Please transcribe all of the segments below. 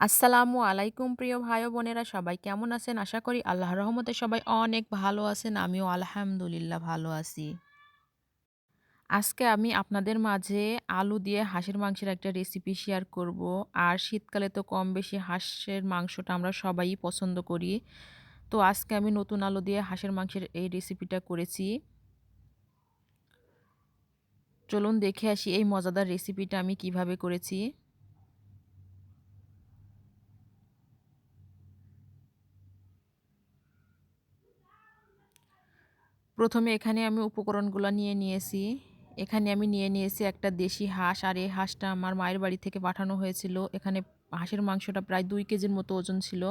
আসসালামু আলাইকুম প্রিয় ভাই বোনেরা, সবাই কেমন আছেন? আশা করি আল্লাহর রহমতে সবাই অনেক ভালো আছেন, আমিও আলহামদুলিল্লাহ ভালো আছি। আজকে আমি আপনাদের মাঝে আলু দিয়ে হাঁসের মাংসের একটা রেসিপি শেয়ার করব। আর শীতকালে তো কম বেশি হাঁসের মাংসটা আমরা সবাই পছন্দ করি। তো আজকে আমি নতুন আলু দিয়ে হাঁসের মাংসের এই রেসিপিটা করেছি। চলুন দেখে আসি এই মজাদার রেসিপিটা আমি কীভাবে করেছি। প্রথমে এখানে আমি উপকরণগুলো নিয়ে নিয়েছি। এখানে আমি নিয়ে নিয়েছি একটা দেশি হাঁস, আর এই হাঁসটা আমার মায়ের বাড়ি থেকে পাঠানো হয়েছিল। এখানে হাঁসের মাংসটা প্রায় দুই কেজির মতো ওজন ছিল।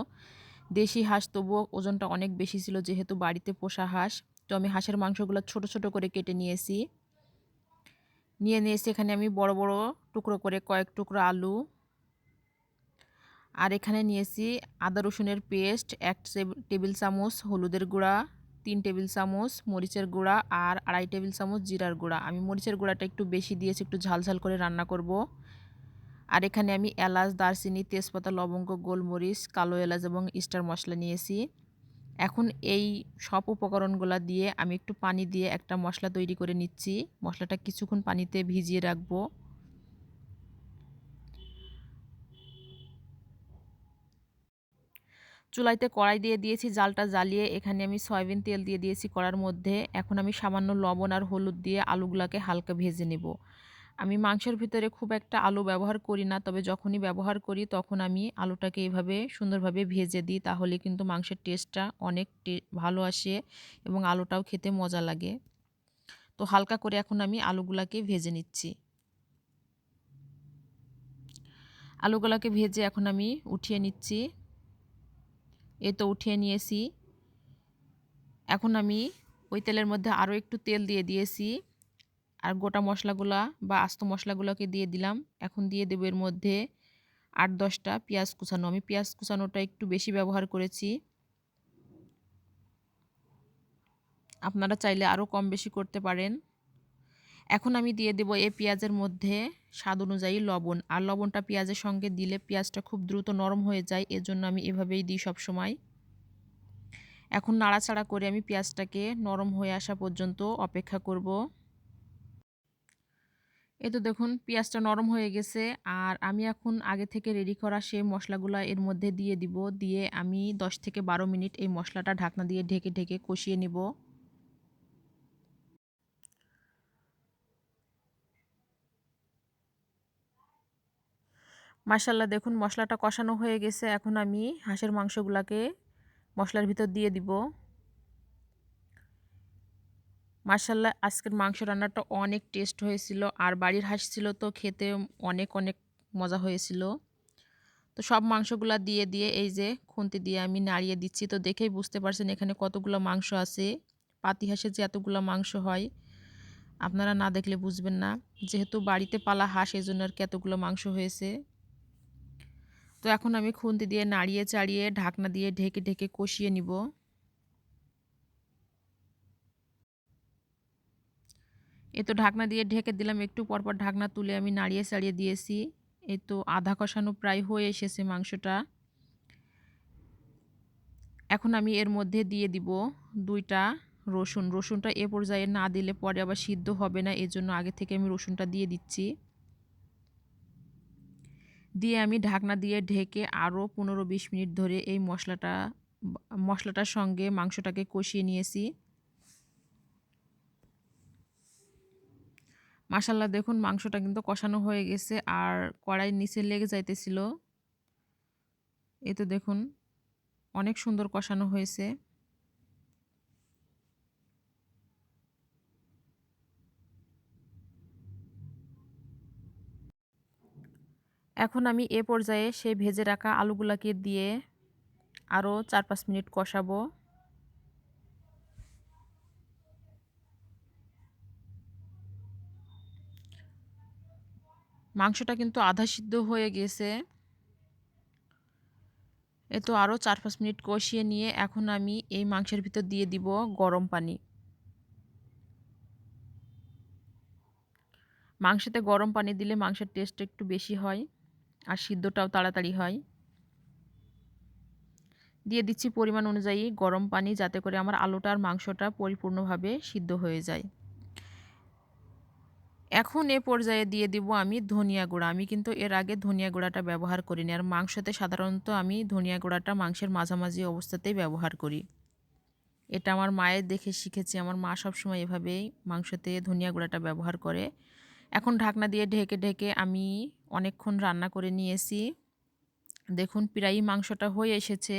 দেশি হাঁস তবুও ওজনটা অনেক বেশি ছিল, যেহেতু বাড়িতে পোষা হাঁস। তো আমি হাঁসের মাংসগুলো ছোট ছোট করে কেটে নিয়েছি। নিয়ে নিয়েছি এখানে আমি বড় বড় টুকরো করে কয়েক টুকরো আলু। আর এখানে নিয়েছি আদা রসুনের পেস্ট, এক টেবিল চামচ হলুদের গুঁড়া। তিন টেবিল চামচ মরিচের গুঁড়া আর আড়াই টেবিল চামচ জিরার গুঁড়া। আমি মরিচের গুঁড়াটা একটু বেশি দিয়েছি, একটু ঝাল ঝাল করে রান্না করব। আর এখানে আমি এলাচ, দারচিনি, তেজপাতা, লবঙ্গ, গোলমরিচ, কালো এলাচ এবং স্টার মশলা নিয়েছি। এখন এই সব উপকরণগুলো দিয়ে আমি একটু পানি দিয়ে একটা মশলা তৈরি করে নিচ্ছি। মশলাটা কিছুক্ষণ পানিতে ভিজিয়ে রাখব। চুলাইতে কড়াই দিয়ে দিয়েছি, জালটা জ্বালিয়ে এখানে আমি সয়াবিন তেল দিয়ে দিয়েছি কড়ার মধ্যে। এখন আমি সামান্য লবণ আর হলুদ দিয়ে আলুগুলাকে হালকা ভেজে নেব। আমি মাংসের ভিতরে খুব একটা আলু ব্যবহার করি না, তবে যখনই ব্যবহার করি তখন আমি আলুটাকে এভাবে সুন্দরভাবে ভেজে দিই, তাহলে কিন্তু মাংসের টেস্টটা অনেক ভালো আসে এবং আলুটাও খেতে মজা লাগে। তো হালকা করে এখন আমি আলুগুলাকে ভেজে নিচ্ছি। আলুগুলাকে ভেজে এখন আমি উঠিয়ে নিচ্ছি। এ তো উঠিয়ে নিয়েছি। এখন আমি ওই তেলের মধ্যে আরও একটু তেল দিয়ে দিয়েছি। আর গোটা মশলাগুলা বা আস্ত মশলাগুলোকে দিয়ে দিলাম। এখন দিয়ে দেবো এর মধ্যে আট দশটা পেঁয়াজ কুচানো। আমি পেঁয়াজ কুচানোটা একটু বেশি ব্যবহার করেছি। আপনারা চাইলে আরও কম বেশি করতে পারেন। এখন আমি দিয়ে দেব এই পেঁয়াজের মধ্যে স্বাদ অনুযায়ী লবণ। আর লবণটা পেঁয়াজের সঙ্গে দিলে পেঁয়াজটা খুব দ্রুত নরম হয়ে যায়, এজন্য আমি এভাবেই দিই সব সময়। এখন নাড়াচাড়া করে আমি পেঁয়াজটাকে নরম হয়ে আসা পর্যন্ত অপেক্ষা করব। এ তো দেখুন, পেঁয়াজটা নরম হয়ে গেছে, আর আমি এখন আগে থেকে রেডি করা সেই মশলাগুলো এর মধ্যে দিয়ে দিব। দিয়ে আমি 10 থেকে বারো মিনিট এই মশলাটা ঢাকনা দিয়ে ঢেকে ঢেকে কষিয়ে নিব। মাসাল্লাহ দেখুন মশলাটা কষানো হয়ে গেছে। এখন আমি হাঁসের মাংসগুলাকে মশলার ভিতর দিয়ে দিব। মার্শাল্লাহ আজকের মাংস রান্নাটা অনেক টেস্ট হয়েছিল। আর বাড়ির হাঁস ছিল তো খেতে অনেক অনেক মজা হয়েছিল। তো সব মাংসগুলো দিয়ে দিয়ে এই যে খুন্তি দিয়ে আমি নাড়িয়ে দিচ্ছি। তো দেখেই বুঝতে পারছেন এখানে কতগুলো মাংস আছে। পাতি হাঁসের যে এতগুলো মাংস হয়, আপনারা না দেখলে বুঝবেন না। যেহেতু বাড়িতে পালা হাঁস এই জন্য আর কি এতগুলো মাংস হয়েছে। তো এখন আমি খুন্তি দিয়ে নাড়িয়ে চাড়িয়ে ঢাকনা দিয়ে ঢেকে ঢেকে কষিয়ে নিব। এ তো ঢাকনা দিয়ে ঢেকে দিলাম, একটু পরপর ঢাকনা তুলে আমি নাড়িয়ে চাড়িয়ে দিয়েছি। এই তো আধা কষানো প্রায় হয়ে এসেছে মাংসটা। এখন আমি এর মধ্যে দিয়ে দিব দুইটা রসুন। রসুনটা এ পর্যায়ে না দিলে পরে আবার সিদ্ধ হবে না, এজন্য আগে থেকে আমি রসুনটা দিয়ে দিচ্ছি। দিয়ে আমি ঢাকনা দিয়ে ঢেকে আরও পনেরো বিশ মিনিট ধরে এই মশলাটা, মশলাটার সঙ্গে মাংসটাকে কষিয়ে নিয়েছি। মাসাল্লাহ দেখুন মাংসটা কিন্তু কষানো হয়ে গেছে আর কড়াই নিচে লেগে যাইতেছিল। এই তো দেখুন অনেক সুন্দর কষানো হয়েছে। এখন আমি এ পর্যায়ে সেই ভেজে রাখা আলুগুলাকে দিয়ে আরও চার পাঁচ মিনিট কষাবো। মাংসটা কিন্তু আধা সিদ্ধ হয়ে গেছে। এ তো আরও চার পাঁচ মিনিট কষিয়ে নিয়ে এখন আমি এই মাংসের ভিতর দিয়ে দিব গরম পানি। মাংসতে গরম পানি দিলে মাংসের টেস্ট একটু বেশি হয়। আর সিদ্ধটাও তাড়াতাড়ি হয়। দিয়ে দিচ্ছি পরিমাণ অনুযায়ী গরম পানি যাতে করে আমার আলুটা আর মাংসটা পরিপূর্ণভাবে সিদ্ধ হয়ে যায়। এখন এ পর্যায়ে দিয়ে দিব আমি ধনিয়া গুঁড়া। আমি কিন্তু এর আগে ধনিয়া গুঁড়াটা ব্যবহার করিনি। আর মাংসতে সাধারণত আমি ধনিয়া গুঁড়াটা মাংসের মাঝামাঝি অবস্থাতেই ব্যবহার করি। এটা আমার মায়ের দেখে শিখেছি। আমার মা সবসময় এভাবেই মাংসতে ধনিয়া গুঁড়াটা ব্যবহার করে। এখন ঢাকনা দিয়ে ঢেকে ঢেকে আমি অনেকক্ষণ রান্না করে নিয়েছি। দেখুন প্রায়ই মাংসটা হয়ে এসেছে।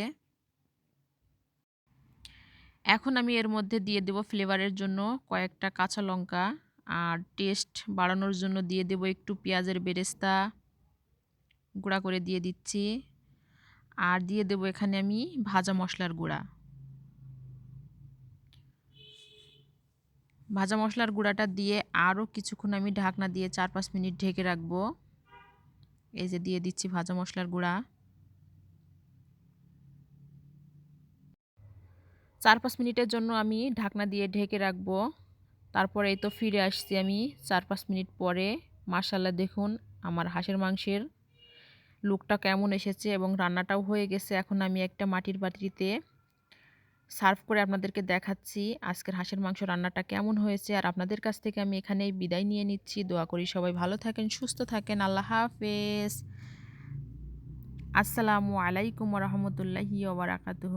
এখন আমি এর মধ্যে দিয়ে দেব ফ্লেভারের জন্য কয়েকটা কাঁচা লঙ্কা আর টেস্ট বাড়ানোর জন্য দিয়ে দেব একটু পেঁয়াজের বেরেস্তা গুঁড়া করে দিয়ে দিচ্ছি। আর দিয়ে দেব এখানে আমি ভাজা মশলার গুঁড়া। ভাজা মশলার গুঁড়াটা দিয়ে আরও কিছুক্ষণ আমি ঢাকনা দিয়ে চার পাঁচ মিনিট ঢেকে রাখব। এই যে দিয়ে দিচ্ছি ভাজা মশলার গুঁড়া। চার পাঁচ মিনিটের জন্য আমি ঢাকনা দিয়ে ঢেকে রাখব। তারপরে এই তো ফিরে আসছি আমি চার পাঁচ মিনিট পরে। মার্শাল্লাহ দেখুন আমার হাঁসের মাংসের লুকটা কেমন এসেছে এবং রান্নাটাও হয়ে গেছে। এখন আমি একটা মাটির বাটিতে সার্ভ করে আপনাদেরকে দেখাচ্ছি আজকের হাঁসের মাংস রান্নাটা কেমন হয়েছে। আর আপনাদের কাছ থেকে আমি এখানে বিদায় নিয়ে নিচ্ছি। দোয়া করি সবাই ভালো থাকেন, সুস্থ থাকেন। আল্লাহ হাফেজ। আসসালামু আলাইকুম রহমতুল্লাহি ওবরাকাতুহ